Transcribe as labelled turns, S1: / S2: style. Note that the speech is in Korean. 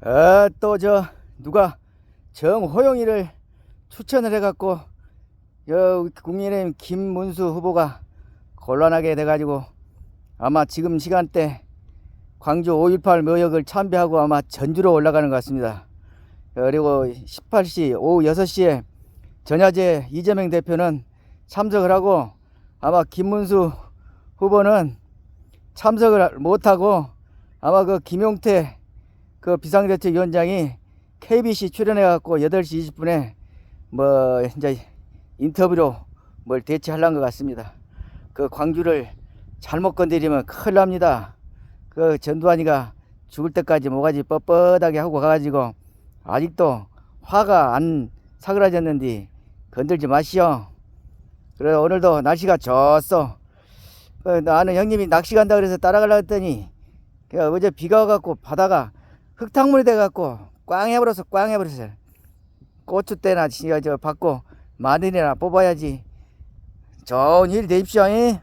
S1: 아, 또 저 누가 정호영이를 추천을 해갖고 여 국민의힘 김문수 후보가 곤란하게 돼가지고 아마 지금 시간대 광주 5.18 묘역을 참배하고 아마 전주로 올라가는 것 같습니다. 그리고 18시 오후 6시에 전야제 이재명 대표는 참석을 하고 아마 김문수 후보는 참석을 못하고 아마 그 김용태 그 비상대책위원장이 KBC 출연해 갖고 8시 20분에 뭐 이제 인터뷰로 뭘 대체하려는 것 같습니다. 그 광주를 잘못 건드리면 큰일 납니다. 그 전두환이가 죽을 때까지 모가지 뻣뻣하게 하고 가가지고 아직도 화가 안 사그라졌는데 건들지 마시오. 그래 오늘도 날씨가 좋았어. 그 나는 형님이 낚시 간다 그래서 따라가려 했더니 그 어제 비가 와갖고 바다가 흙탕물이 돼갖고 꽝 해버려서 꽝 해버렸어요. 고추대나 저, 저 받고 마늘이나 뽑아야지. 좋은 일 되십시오. 잉?